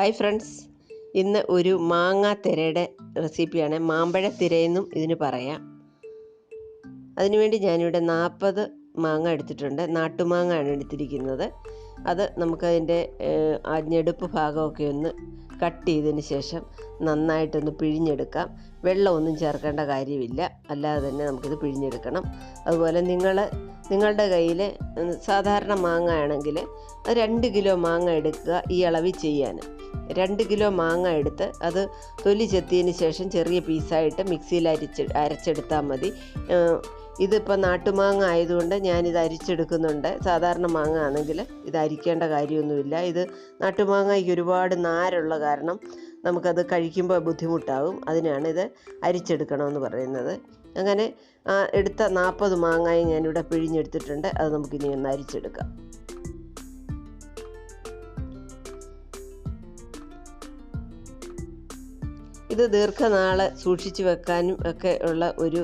Hi friends ഇന്ന് ഒരു മാങ്ങാത്തിരയുടെ റെസിപ്പിയാണ് മാമ്പഴ തിരയെന്നും ഇതിന് പറയാം. അതിനുവേണ്ടി ഞാനിവിടെ നാൽപ്പത് മാങ്ങ എടുത്തിട്ടുണ്ട്. നാട്ടുമാങ്ങയാണ് എടുത്തിരിക്കുന്നത്. അത് നമുക്കതിന്റെ അഞ്ഞെടുപ്പ് ഭാഗമൊക്കെ ഒന്ന് കട്ട് ചെയ്തതിന് ശേഷം നന്നായിട്ടൊന്ന് പിഴിഞ്ഞെടുക്കാം. വെള്ളമൊന്നും ചേർക്കേണ്ട കാര്യമില്ല. അല്ലാതെ തന്നെ നമുക്കിത് പിഴിഞ്ഞെടുക്കണം. അതുപോലെ നിങ്ങൾ നിങ്ങളുടെ കയ്യിൽ സാധാരണ മാങ്ങ ആണെങ്കിൽ രണ്ട് കിലോ മാങ്ങ എടുക്കുക ഈ അളവിൽ ചെയ്യാൻ. രണ്ട് കിലോ മാങ്ങ എടുത്ത് അത് തൊലി ചെത്തിയതിന് ശേഷം ചെറിയ പീസായിട്ട് മിക്സിയിൽ അരിച്ച് അരച്ചെടുത്താൽ മതി. ഇതിപ്പോൾ നാട്ടുമാങ്ങ ആയതുകൊണ്ട് ഞാനിത് അരിച്ചെടുക്കുന്നുണ്ട്. സാധാരണ മാങ്ങ ആണെങ്കിൽ ഇത് അരിക്കേണ്ട കാര്യമൊന്നുമില്ല. ഇത് നാട്ടുമാങ്ങയ്ക്ക് ഒരുപാട് നാരുള്ള കാരണം നമുക്കത് കഴിക്കുമ്പോൾ ബുദ്ധിമുട്ടാകും. അതിനാണ് ഇത് അരിച്ചെടുക്കണമെന്ന് പറയുന്നത്. അങ്ങനെ എടുത്ത നാൽപ്പത് മാങ്ങായി ഞാനിവിടെ പിഴിഞ്ഞെടുത്തിട്ടുണ്ട്. അത് നമുക്കിനി ഒന്ന് അരിച്ചെടുക്കാം. ഇത് ദീർഘനാൾ സൂക്ഷിച്ചു വെക്കാനും ഒക്കെ ഉള്ള ഒരു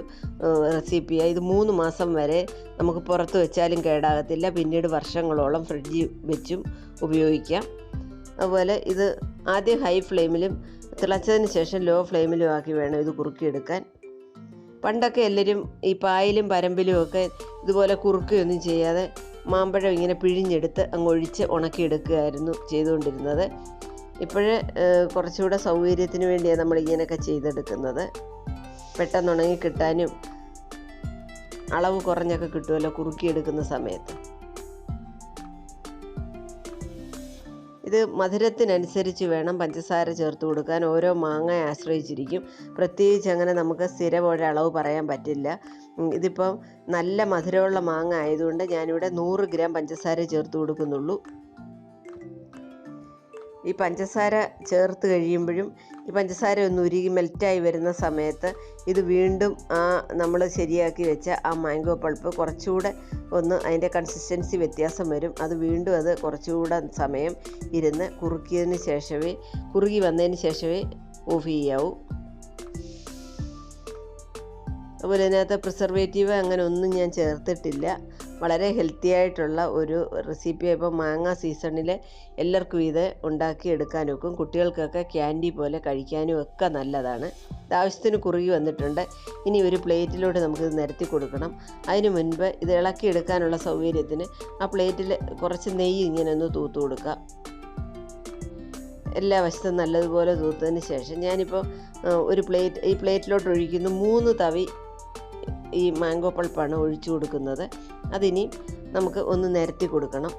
റെസിപ്പിയാണ് ഇത് മൂന്ന് മാസം വരെ നമുക്ക് പുറത്ത് വെച്ചാലും കേടാകത്തില്ല. പിന്നീട് വർഷങ്ങളോളം ഫ്രിഡ്ജിൽ വെച്ചും ഉപയോഗിക്കാം. അതുപോലെ ഇത് ആദ്യം ഹൈ ഫ്ലെയിമിലും തിളച്ചതിന് ശേഷം ലോ ഫ്ലെയിമിലും ആക്കി വേണം ഇത് കുറുക്കിയെടുക്കാൻ. പണ്ടൊക്കെ എല്ലാവരും ഈ പായലും പരമ്പിലും ഒക്കെ ഇതുപോലെ കുറുക്കുകയൊന്നും ചെയ്യാതെ മാമ്പഴം ഇങ്ങനെ പിഴിഞ്ഞെടുത്ത് അങ്ങ് ഒഴിച്ച് ഉണക്കിയെടുക്കുകയായിരുന്നു ചെയ്തുകൊണ്ടിരുന്നത്. ഇപ്പോഴ് കുറച്ചുകൂടെ സൗകര്യത്തിന് വേണ്ടിയാണ് നമ്മൾ ഇങ്ങനെയൊക്കെ ചെയ്തെടുക്കുന്നത്. പെട്ടെന്ന് ഉണങ്ങി കിട്ടാനും അളവ് കുറഞ്ഞൊക്കെ കിട്ടുമല്ലോ കുറുക്കിയെടുക്കുന്ന സമയത്ത്. ഇത് മധുരത്തിനനുസരിച്ച് വേണം പഞ്ചസാര ചേർത്ത് കൊടുക്കാൻ. ഓരോ മാങ്ങയെ ആശ്രയിച്ചിരിക്കും. പ്രത്യേകിച്ച് അങ്ങനെ നമുക്ക് സ്ഥിരം അളവ് പറയാൻ പറ്റില്ല. ഇതിപ്പം നല്ല മധുരമുള്ള മാങ്ങ ആയതുകൊണ്ട് ഞാനിവിടെ നൂറ് ഗ്രാം പഞ്ചസാര ചേർത്ത് കൊടുക്കുന്നുള്ളൂ. ഈ പഞ്ചസാര ചേർത്ത് കഴിയുമ്പോഴും ഈ പഞ്ചസാര ഒന്ന് ഉരുകി മെൽറ്റായി വരുന്ന സമയത്ത് ഇത് വീണ്ടും ആ നമ്മൾ ശരിയാക്കി വെച്ച ആ മാംഗോ പൾപ്പ് കുറച്ചുകൂടെ ഒന്ന് അതിന്റെ കൺസിസ്റ്റൻസി വ്യത്യാസം വരും. അത് വീണ്ടും അത് കുറച്ചുകൂടെ സമയം ഇരുന്ന് കുറുക്കിയതിന് ശേഷമേ കുറുകി വന്നതിന് ശേഷമേ ഓഫ് ചെയ്യാവൂ. അതുപോലെ ഇതിനകത്ത് പ്രിസർവേറ്റീവ് അങ്ങനെ ഒന്നും ഞാൻ ചേർത്തിട്ടില്ല. വളരെ ഹെൽത്തി ആയിട്ടുള്ള ഒരു റെസിപ്പി ഇപ്പോൾ മാങ്ങ സീസണിൽ എല്ലാവർക്കും ഇത് ഉണ്ടാക്കിയെടുക്കാനും ഒക്കും. കുട്ടികൾക്കൊക്കെ ക്യാൻഡി പോലെ കഴിക്കാനും ഒക്കെ നല്ലതാണ്. ഇത് ആവശ്യത്തിന് കുറുകി വന്നിട്ടുണ്ട്. ഇനി ഒരു പ്ലേറ്റിലോട്ട് നമുക്കിത് നിരത്തി കൊടുക്കണം. അതിന് മുൻപ് ഇത് ഇളക്കി എടുക്കാനുള്ള സൗകര്യത്തിന് ആ പ്ലേറ്റിൽ കുറച്ച് നെയ്യ് ഇങ്ങനെ ഒന്ന് തൂത്ത് കൊടുക്കുക. എല്ലാ വശത്തും നല്ലതുപോലെ തൂത്തതിന് ശേഷം ഞാനിപ്പോൾ ഒരു പ്ലേറ്റ് ഈ പ്ലേറ്റിലോട്ട് ഒഴിക്കുന്നു മൂന്ന് തവി ഈ മാംഗോ പൾപ്പാണ് ഒഴിച്ചു കൊടുക്കുന്നത്. അതിനി നമുക്ക് ഒന്ന് നിരത്തി കൊടുക്കണം.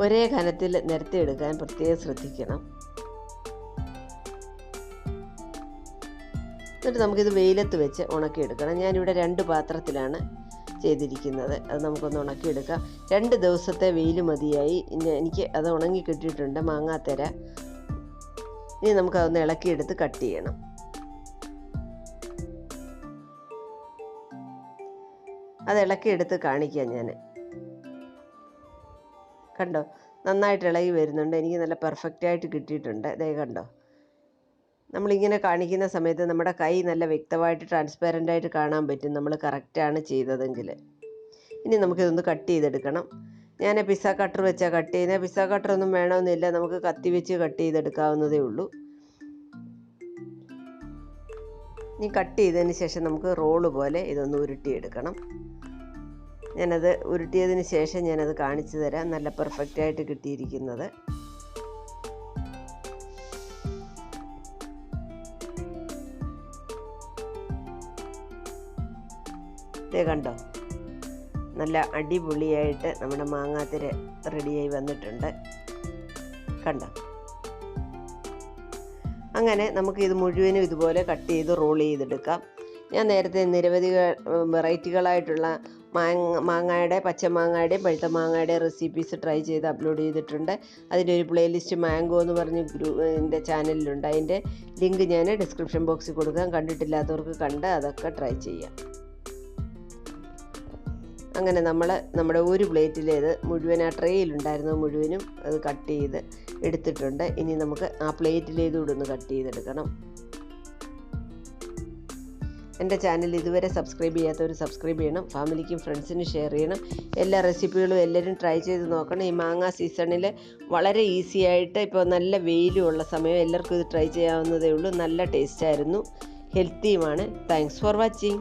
ഒരേ ഘനത്തിൽ നിരത്തി എടുക്കാൻ പ്രത്യേകം ശ്രദ്ധിക്കണം. എന്നിട്ട് നമുക്കിത് വെയിലത്ത് വെച്ച് ഉണക്കിയെടുക്കണം. ഞാനിവിടെ രണ്ട് പാത്രത്തിലാണ് ചെയ്തിരിക്കുന്നത്. അത് നമുക്കൊന്ന് ഉണക്കിയെടുക്കാം. രണ്ട് ദിവസത്തെ വെയിൽ മതിയായി. എനിക്ക് അത് ഉണങ്ങി കിട്ടിയിട്ടുണ്ട്. മാങ്ങാത്തര ഇനി നമുക്ക് നമുക്കതൊന്ന് ഇളക്കിയെടുത്ത് കട്ട് ചെയ്യണം. അത് ഇളക്കിയെടുത്ത് കാണിക്കാം ഞാൻ കണ്ടോ? നന്നായിട്ട് ഇളകി വരുന്നുണ്ട്. എനിക്ക് നല്ല പെർഫെക്റ്റ് ആയിട്ട് കിട്ടിയിട്ടുണ്ട്. ദേ കണ്ടോ? നമ്മളിങ്ങനെ കാണിക്കുന്ന സമയത്ത് നമ്മുടെ കൈ നല്ല വ്യക്തമായിട്ട് ട്രാൻസ്പാരന്റ് ആയിട്ട് കാണാൻ പറ്റും. നമ്മൾ കറക്റ്റാണ് ചെയ്തതെങ്കിൽ ഇനി നമുക്കിതൊന്ന് കട്ട് ചെയ്തെടുക്കണം. ഞാൻ പിസ്സ കട്ടർ വെച്ചാൽ കട്ട് ചെയ്യുന്നത് പിസ്സ കട്ടർ ഒന്നും വേണമെന്നില്ല. നമുക്ക് കത്തി വെച്ച് കട്ട് ചെയ്തെടുക്കാവുന്നതേ ഉള്ളൂ. ഇനി കട്ട് ചെയ്തതിന് ശേഷം നമുക്ക് റോൾ പോലെ ഇതൊന്ന് ഉരുട്ടിയെടുക്കണം. ഞാനത് ഉരുട്ടിയതിന് ശേഷം ഞാനത് കാണിച്ചു തരാം. നല്ല പെർഫെക്റ്റ് ആയിട്ട് കിട്ടിയിരിക്കുന്നത്. കണ്ടോ? നല്ല അടിപൊളിയായിട്ട് നമ്മുടെ മാങ്ങാത്തിര റെഡിയായി വന്നിട്ടുണ്ട്. കണ്ട? അങ്ങനെ നമുക്ക് ഇത് മുഴുവനും ഇതുപോലെ കട്ട് ചെയ്ത് റോൾ ചെയ്തെടുക്കാം. ഞാൻ നേരത്തെ നിരവധി വെറൈറ്റികളായിട്ടുള്ള മാങ്ങ മാങ്ങയുടെ പച്ചമാങ്ങയുടെയും പഴുത്ത മാങ്ങയുടെയും റെസിപ്പീസ് ട്രൈ ചെയ്ത് അപ്ലോഡ് ചെയ്തിട്ടുണ്ട്. അതിന്റെ ഒരു പ്ലേലിസ്റ്റ് മാംഗോ എന്ന് പറഞ്ഞ് ഗ്രൂ എന്റെ ചാനലിലുണ്ട് അതിന്റെ ലിങ്ക് ഞാൻ ഡിസ്ക്രിപ്ഷൻ ബോക്സിൽ കൊടുക്കാം. കണ്ടിട്ടില്ലാത്തവർക്ക് കണ്ട് അതൊക്കെ ട്രൈ ചെയ്യാം. അങ്ങനെ നമ്മൾ നമ്മുടെ ഒരു പ്ലേറ്റിലേത് മുഴുവൻ ആ ട്രേയിലുണ്ടായിരുന്ന മുഴുവനും അത് കട്ട് ചെയ്ത് എടുത്തിട്ടുണ്ട്. ഇനി നമുക്ക് ആ പ്ലേറ്റിലേതുകൂടെ ഒന്ന് കട്ട് ചെയ്തെടുക്കണം. എന്റെ ചാനൽ ഇതുവരെ സബ്സ്ക്രൈബ് ചെയ്യാത്തവർ സബ്സ്ക്രൈബ് ചെയ്യണം. ഫാമിലിക്കും ഫ്രണ്ട്സിനും ഷെയർ ചെയ്യണം. എല്ലാ റെസിപ്പികളും എല്ലാവരും ട്രൈ ചെയ്ത് നോക്കണം. ഈ മാങ്ങ സീസണിൽ വളരെ ഈസി ആയിട്ട് ഇപ്പോൾ നല്ല വെയിലും ഉള്ള സമയം എല്ലാവർക്കും ഇത് ട്രൈ ചെയ്യാവുന്നതേ ഉള്ളൂ. നല്ല ടേസ്റ്റായിരുന്നു ഹെൽത്തിയുമാണ്. Thanks for watching.